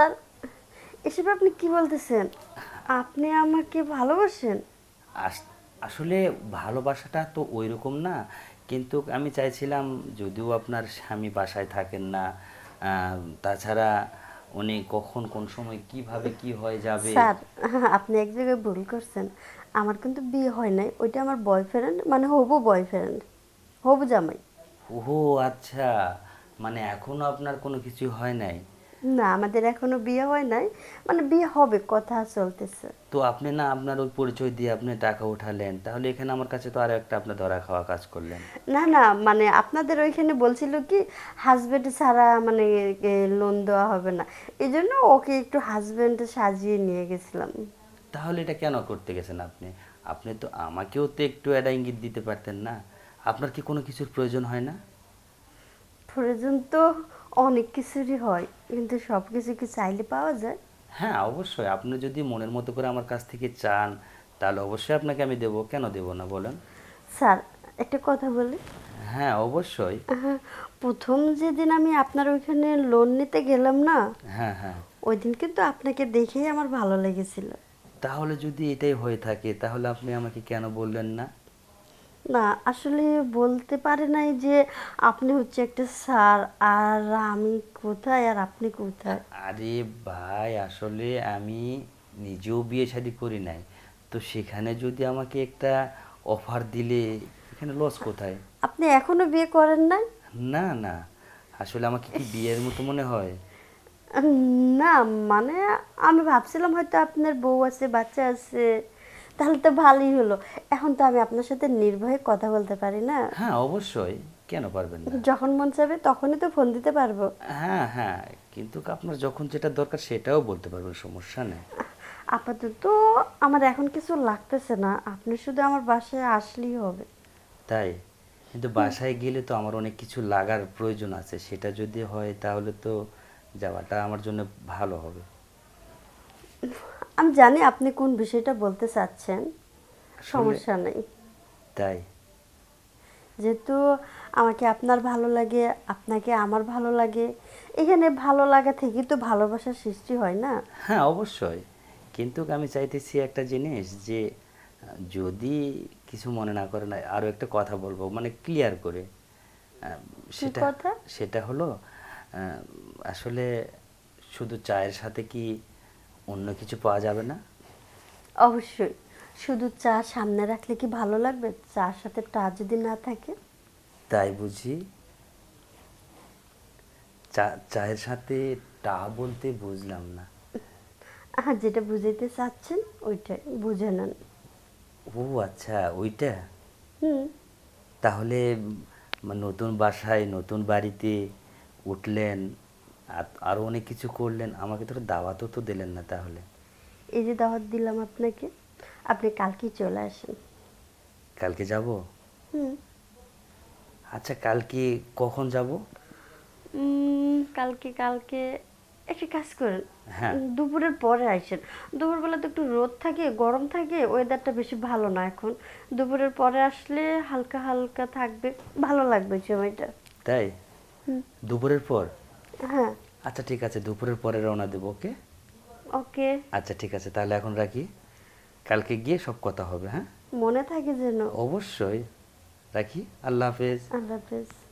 Sir এসব আপনি কি বলতেছেন? আপনি আমাকে ভালোবাসেন? আস- আসলে ভালোবাসাটা তো ওই রকম না কিন্তু আমি চাইছিলাম যদিও আপনার স্বামী বাসায় থাকেন না তাছাড়া উনি কখন কোন সময় কীভাবে কি হয়ে যাবে। স্যার আপনি এক জায়গায় ভুল করছেন। আমার কিন্তু বিয়ে হয় নাই ওইটা আমার বয়ফ্রেন্ড মানে হবু বয়ফ্রেন্ড হবু জামাই। ও আচ্ছা মানে এখনও আপনার কোনো কিছু হয় নাই? না আমাদের এখনও বিয়ে হয় নাই। মানে বিয়ে হবে কথা চলতেছে। তো আপনি না আপনার ওই পরিচয় দিয়ে আপনি টাকা উঠালেন তাহলে এখানে আমার কাছে তো আরও একটা আপনার ধরা খাওয়া কাজ করলেন। না না মানে আপনাদের ওইখানে বলছিল কি হাজবেন্ড ছাড়া মানে লোন দেওয়া হবে না। এই জন্য ওকে একটু হাজবেন্ড সাজিয়ে নিয়ে গেছিলাম। তাহলে এটা কেন করতে গেছেন আপনি? আপনি তো আমাকেও তো একটু একটা ইঙ্গিত দিতে পারতেন না। আপনার কি কোনো কিছুর প্রয়োজন হয় না? প্রয়োজন তো অনেক কিছুরই হয় কিন্তু সব কিছু কি চাইলে পাওয়া যায়? হ্যাঁ অবশ্যই। আপনি যদি মনের মতো করে আমার কাছ থেকে চান তাহলে অবশ্যই আপনাকে আমি দেবো। কেন দেবো না বলেন? স্যার একটা কথা বলি। হ্যাঁ অবশ্যই। প্রথম যেদিন আমি আপনার ওইখানে লোন নিতে গেলাম না হ্যাঁ হ্যাঁ। ওই দিন কিন্তু আপনাকে দেখেই আমার ভালো লেগেছিল। তাহলে যদি এটাই হয়ে থাকে তাহলে আপনি আমাকে কেন বললেন না? না আসলে বলতে পারে নাই যে আপনি হচ্ছে একটা স্যার আর আমি কোথায় আর আপনি কোথায়? আরে ভাই আসলে আমি নিজেও বিয়ে শাদি করি নাই। তো সেখানে যদি আমাকে একটা অফার দিলে এখানে লস কোথায়? আপনি এখনও বিয়ে করেন নাই? না না। আসলে আমাকে কি বিয়ের মতো মনে হয়? না মানে আমি ভাবছিলাম হয়তো আপনার বউ আছে বাচ্চা আছে। তাহলে তো ভালোই হলো। এখন তো আমি আপনার সাথে নির্ভয়ে কথা বলতে পারি না। হ্যাঁ অবশ্যই। কেন পারবেন না? যখন মন চাইবে তখনই তো ফোন দিতে পারব। হ্যাঁ হ্যাঁ কিন্তু আপনার যখন যেটা দরকার সেটাও বলতে পারবেন সমস্যা নেই। আপাতত আমার এখন কিছু লাগতেছে না। আপনি শুধু আমার বাসায় আসলেই হবে। তাই? কিন্তু বাসায় গেলে তো আমার অনেক কিছু লাগার প্রয়োজন আছে। সেটা যদি হয় তাহলে তো যাওয়াটা আমার জন্য ভালো হবে। আমি জানি আপনি কোন বিষয়টা বলতে চাচ্ছেন। সমস্যা নেই। তাই। যেহেতু আমাকে আপনার ভালো লাগে আপনাকে আমার ভালো লাগে এখানে ভালো লাগা থেকেই তো ভালোবাসার সৃষ্টি হয় না? হ্যাঁ অবশ্যই। কিন্তু আমি চাইতেছি একটা জিনিস যে যদি কিছু মনে না করেন আরও একটা কথা বলব মানে ক্লিয়ার করে। সেটা? সেটা হলো আসলে শুধু চায়ের সাথে কি অন্য কিছু পাওয়া যাবে না? অবশ্যই। শুধু চা সামনে রাখলে কি ভালো লাগবে? চার সাথে টা যদি না থাকে? তাই বুঝি। চা চায়ের সাথে টা বলতে বুঝলাম না। হ্যাঁ যেটা বুঝাইতে চাচ্ছেন ওইটাই। বুঝে নেন। ও আচ্ছা ওইটা? হুম। তাহলে নতুন বাসায় নতুন বাড়িতে উঠলেন আর- আরও অনেক কিছু করলেন আমাকে তো দাওয়াতও তো দিলেন না তাহলে। এই যে দাওয়াত দিলাম আপনাকে আপনি কালকেই চলে আসেন। কালকে যাব? হুম। আচ্ছা কালকে কখন যাব? কালকে কালকে একটা কাজ করেন। হ্যাঁ। দুপুরের পরে আসেন। দুপুরবেলা তো একটু রোদ থাকে গরম থাকে ওয়েদারটা বেশি ভালো না এখন। দুপুরের পরে আসলে হালকা হালকা থাকবে ভালো লাগবে সময়টা। তাই। দুপুরের পর? হ্যাঁ। আচ্ছা ঠিক আছে দুপুরের পরে রওনা দেব ওকে? ওকে। আচ্ছা ঠিক আছে তাহলে এখন রাখি। কালকে গিয়ে সব কথা হবে হ্যাঁ? মনে থাকে যেন। অবশ্যই। রাখি? আল্লাহ হাফেজ। আল্লাহ হাফেজ।